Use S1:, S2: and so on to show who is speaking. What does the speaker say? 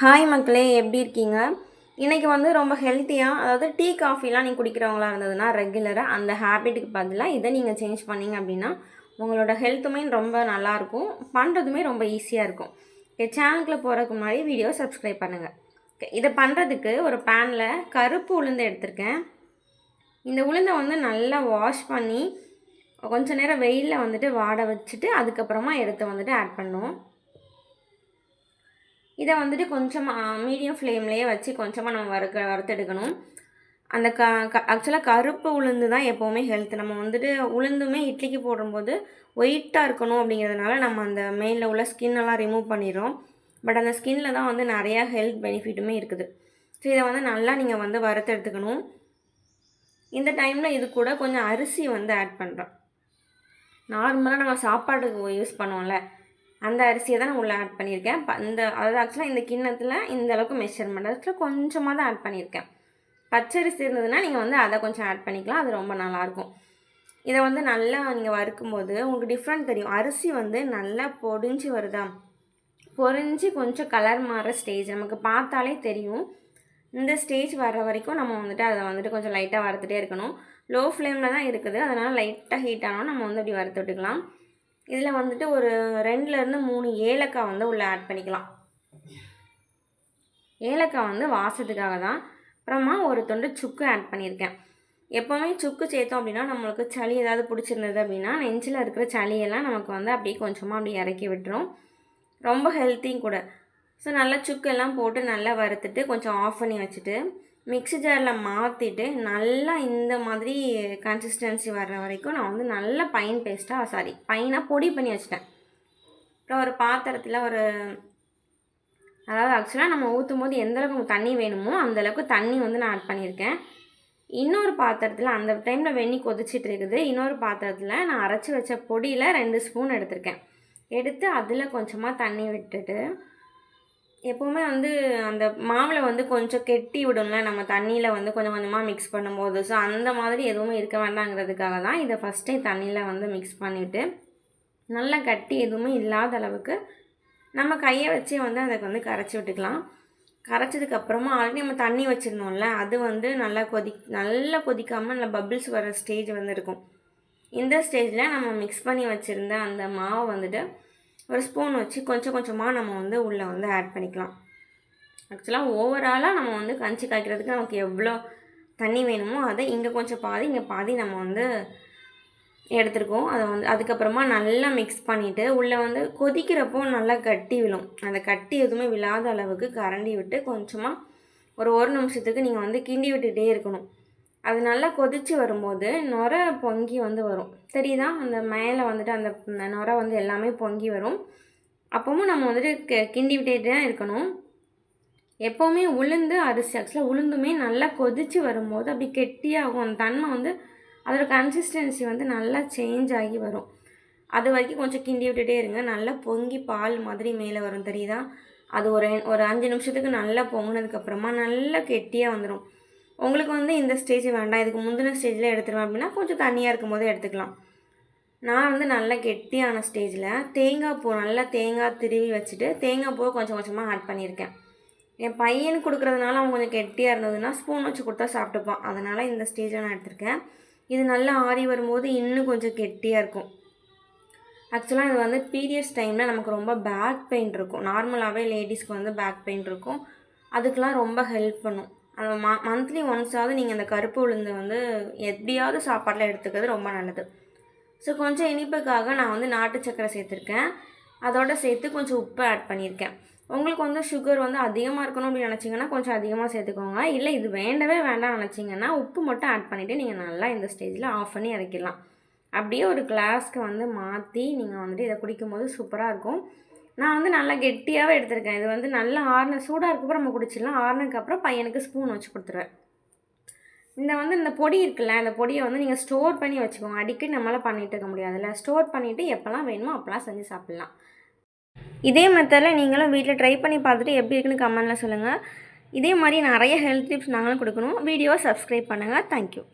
S1: Hi மக்களே எப்படி இருக்கீங்க? இன்றைக்கி வந்து ரொம்ப ஹெல்த்தியாக அதாவது டீ காஃபிலாம் நீங்கள் குடிக்கிறவங்களா இருந்ததுன்னா ரெகுலராக அந்த ஹேபிட்டுக்கு பதிலாக இதை நீங்கள் சேஞ்ச் பண்ணீங்க அப்படின்னா உங்களோட ஹெல்த்துமே ரொம்ப நல்லாயிருக்கும் பண்ணுறதுமே ரொம்ப ஈஸியாக இருக்கும். ஓகே சேனலுக்குள்ளே போகிறதுக்கு முன்னாடி வீடியோ சப்ஸ்கிரைப் பண்ணுங்கள் ஓகே இதை பண்ணுறதுக்கு ஒரு பேனில் கருப்பு உளுந்து எடுத்திருக்கேன். இந்த உளுந்தை வந்து நல்லா வாஷ் பண்ணி கொஞ்ச நேரம் வெயிலில் வந்துட்டு வாட வச்சுட்டு அதுக்கப்புறமா எடுத்து வந்துட்டு ஆட் பண்ணுவோம். இதை வந்துட்டு கொஞ்சம் மீடியம் ஃப்ளேம்லேயே வச்சு கொஞ்சமாக நம்ம வறுக்க வறுத்தெடுக்கணும். அந்த க க ஆக்சுவலாக கருப்பு உளுந்து தான் எப்போவுமே ஹெல்த் நம்ம வந்துட்டு உளுந்துமே இட்லிக்கு போடும்போது ஒயிட்டாக இருக்கணும் அப்படிங்கிறதுனால நம்ம அந்த மேலில் உள்ள ஸ்கின்னெல்லாம் ரிமூவ் பண்ணிடுறோம். பட் அந்த ஸ்கின்னில் தான் வந்து நிறையா ஹெல்த் பெனிஃபிட்டுமே இருக்குது. ஸோ இதை வந்து நல்லா நீங்கள் வந்து வறுத்தெடுத்துக்கணும். இந்த டைமில் இது கூட கொஞ்சம் அரிசி வந்து ஆட் பண்ணுறோம் நார்மலாக நம்ம சாப்பாட்டுக்கு யூஸ் பண்ணுவோம்ல. அந்த அரிசியை தான் நான் உள்ளே ஆட் பண்ணியிருக்கேன். இந்த அதாவது ஆக்சுவலாக இந்த கிண்ணத்தில் இந்த அளவுக்கு மெஷர்மெண்ட் அதில் கொஞ்சமாக தான் ஆட் பண்ணியிருக்கேன். பச்சரிசி இருந்ததுன்னா நீங்கள் வந்து அதை கொஞ்சம் ஆட் பண்ணிக்கலாம். அது ரொம்ப நல்லாயிருக்கும். இதை வந்து நல்லா நீங்கள் வறுக்கும்போது உங்களுக்கு டிஃப்ரெண்ட் தெரியும். அரிசி வந்து நல்லா பொடிஞ்சு வருதா? பொறிஞ்சு கொஞ்சம் கலர் மாற ஸ்டேஜ் நமக்கு பார்த்தாலே தெரியும். இந்த ஸ்டேஜ் வர்ற வரைக்கும் நம்ம வந்துட்டு அதை வந்துட்டு கொஞ்சம் லைட்டாக வறுத்துட்டே இருக்கணும். லோ ஃப்ளேமில் தான் இருக்குது. அதனால் லைட்டாக ஹீட் ஆனால் நம்ம வந்து அப்படி வறுத்து விட்டுக்கலாம். இதில் வந்துட்டு ஒரு ரெண்டுலேருந்து மூணு ஏலக்காய் வந்து உள்ளே ஆட் பண்ணிக்கலாம். ஏலக்காய் வந்து வாசத்துக்காக தான். அப்புறமா ஒரு தொண்டு சுக்கு ஆட் பண்ணியிருக்கேன். எப்போவுமே சுக்கு சேர்த்தோம் அப்படின்னா நம்மளுக்கு சளி ஏதாவது பிடிச்சிருந்தது அப்படின்னா நெஞ்சில் இருக்கிற சளியெல்லாம் நமக்கு வந்து அப்படியே கொஞ்சமாக அப்படியே இறக்கி விட்டுரும். ரொம்ப ஹெல்த்தியும் கூட. ஸோ நல்லா சுக்கெல்லாம் போட்டு நல்லா வறுத்துட்டு கொஞ்சம் ஆஃப் பண்ணி வச்சுட்டு மிக்ஸி ஜாரில் மாற்றிட்டு நல்லா இந்த மாதிரி கன்சிஸ்டன்சி வர்ற வரைக்கும் நான் வந்து நல்லா பைன் பேஸ்ட்டாக சாரி பைனாக பொடி பண்ணி வச்சிட்டேன். அப்புறம் ஒரு பாத்திரத்தில் ஒரு அதாவது ஆக்சுவலாக நம்ம ஊற்றும் போது எந்தளவுக்கு தண்ணி வேணுமோ அந்தளவுக்கு தண்ணி வந்து நான் ஆட் பண்ணியிருக்கேன். இன்னொரு பாத்திரத்தில் அந்த டைமில் வெண்ணி கொதிச்சிட்டு இருக்குது இன்னொரு பாத்திரத்தில் நான் அரைச்சி வச்ச பொடியில் ரெண்டு ஸ்பூன் எடுத்திருக்கேன். எடுத்து அதில் கொஞ்சமாக தண்ணி விட்டுட்டு எப்போவுமே வந்து அந்த மாவில் வந்து கொஞ்சம் கெட்டி விடும்ல நம்ம தண்ணியில் வந்து கொஞ்சம் கொஞ்சமாக மிக்ஸ் பண்ணும்போது. ஸோ அந்த மாதிரி எதுவுமே இருக்க வேண்டாங்கிறதுக்காக தான் இதை ஃபஸ்ட்டே தண்ணியில் வந்து மிக்ஸ் பண்ணிவிட்டு நல்லா கட்டி எதுவுமே இல்லாத அளவுக்கு நம்ம கையை வச்சே வந்து அதை வந்து கரைச்சி விட்டுக்கலாம். கரைச்சதுக்கப்புறமா ஆல்ரெடி நம்ம தண்ணி வச்சுருந்தோம்ல அது வந்து நல்லா கொதி நல்லா கொதிக்காமல் நல்லா பபிள்ஸ் வர ஸ்டேஜ் வந்து இருக்கும். இந்த ஸ்டேஜில் நம்ம மிக்ஸ் பண்ணி வச்சுருந்த அந்த மாவை வந்துட்டு ஒரு ஸ்பூன் வச்சு கொஞ்சம் கொஞ்சமாக நம்ம வந்து உள்ளே வந்து ஆட் பண்ணிக்கலாம். ஆக்சுவலாக ஓவராலாக நம்ம வந்து கஞ்சி காய்க்கிறதுக்கு நமக்கு எவ்வளோ தண்ணி வேணுமோ அதை இங்கே கொஞ்சம் பாதி இங்கே பாதி நம்ம வந்து எடுத்துருக்கோம். அதை வந்து அதுக்கப்புறமா நல்லா மிக்ஸ் பண்ணிவிட்டு உள்ளே வந்து கொதிக்கிறப்போ நல்லா கட்டி விழும். அந்த கட்டி எதுவுமே விழாத அளவுக்கு கரண்டி விட்டு கொஞ்சமாக ஒரு ஒரு நிமிஷத்துக்கு நீங்கள் வந்து கிண்டி விட்டுகிட்டே இருக்கணும். அது நல்லா கொதித்து வரும்போது நுர பொங்கி வந்து வரும். தெரியுதா? அந்த மேலே வந்துட்டு அந்த நுர வந்து எல்லாமே பொங்கி வரும். அப்பவும் நம்ம வந்துட்டு கிண்டி விட்டுட்டு தான் இருக்கணும். எப்போவுமே உளுந்து அரிசி ஆக்சுவலாக உளுந்துமே நல்லா கொதித்து வரும்போது அப்படி கெட்டியாகும். அந்த தன்மை வந்து அதோட கன்சிஸ்டன்சி வந்து நல்லா சேஞ்ச் ஆகி வரும். அது வரைக்கும் கொஞ்சம் கிண்டி விட்டுட்டே இருங்க. நல்லா பொங்கி பால் மாதிரி மேலே வரும். தெரியுதா? அது ஒரு ஒரு அஞ்சு நிமிஷத்துக்கு நல்லா பொங்கினதுக்கப்புறமா நல்லா கெட்டியாக வந்துடும் உங்களுக்கு வந்து இந்த ஸ்டேஜ் வேண்டாம் இதுக்கு முந்தின ஸ்டேஜில் எடுத்துருவேன் அப்படின்னா கொஞ்சம் தண்ணியாக இருக்கும் போது எடுத்துக்கலாம். நான் வந்து நல்லா கெட்டியான ஸ்டேஜில் தேங்காய் பூ நல்லா தேங்காய் திருவி வச்சுட்டு தேங்காய் பூவை கொஞ்சம் கொஞ்சமாக ஆட் பண்ணியிருக்கேன். என் பையனுக்கு கொடுக்குறதுனால அவன் கொஞ்சம் கெட்டியாக இருந்ததுன்னா ஸ்பூன் வச்சு கொடுத்தா சாப்பிட்டுப்பான். அதனால் இந்த ஸ்டேஜில் நான் எடுத்திருக்கேன். இது நல்லா ஆறி வரும்போது இன்னும் கொஞ்சம் கெட்டியாக இருக்கும். ஆக்சுவலாக இது வந்து பீரியட்ஸ் டைமில் நமக்கு ரொம்ப பேக் பெயின் இருக்கும். நார்மலாகவே லேடிஸ்க்கு வந்து பேக் பெயின் இருக்கும். அதுக்கெலாம் ரொம்ப ஹெல்ப் பண்ணும். அந்த மா மந்த்லி ஒன்ஸாவது நீங்கள் அந்த கருப்பு உளுந்து வந்து எப்படியாவது சாப்பாட்டில் எடுத்துக்கிறது ரொம்ப நல்லது. ஸோ கொஞ்சம் இனிப்புக்காக நான் வந்து நாட்டு சக்கரை சேர்த்துருக்கேன். அதோட சேர்த்து கொஞ்சம் உப்பு ஆட் பண்ணியிருக்கேன். உங்களுக்கு வந்து சுகர் வந்து அதிகமாக இருக்கணும் அப்படின்னு நினச்சிங்கன்னா கொஞ்சம் அதிகமாக சேர்த்துக்கோங்க. இல்லை இது வேண்டவே வேண்டாம் நினச்சிங்கன்னா உப்பு மட்டும் ஆட் பண்ணிவிட்டு நீங்கள் நல்லா இந்த ஸ்டேஜில் ஆஃப் பண்ணி இறக்கிடலாம். அப்படியே ஒரு கிளாஸ்க்கு வந்து மாற்றி நீங்கள் வந்துட்டு இதை குடிக்கும்போது சூப்பராக இருக்கும். நான் வந்து நல்லா கெட்டியாகவே எடுத்திருக்கேன். இது வந்து நல்லா ஆறுன சூடாக இருக்கப்புறம் நம்ம குடிச்சிடலாம். ஆறுனதுக்கப்புறம் பையனுக்கு ஸ்பூன் வச்சு கொடுத்துருவேன். இந்த வந்து இந்த பொடி இருக்குல்ல அந்த பொடியை வந்து நீங்கள் ஸ்டோர் பண்ணி வச்சுக்கோங்க. அடிக்கடி நம்மளால் பண்ணிகிட்டு இருக்க முடியாதுல்ல. ஸ்டோர் பண்ணிவிட்டு எப்போல்லாம் வேணுமோ அப்போல்லாம் செஞ்சு சாப்பிட்லாம். இதே மெத்தடில் நீங்களும் வீட்டில் ட்ரை பண்ணி பார்த்துட்டு எப்படி இருக்குன்னு கமெண்டில் சொல்லுங்கள் இதே மாதிரி நிறைய ஹெல்த் டிப்ஸ் நாங்களும் கொடுக்கணும். வீடியோவை சப்ஸ்கிரைப் பண்ணுங்கள் தேங்க்யூ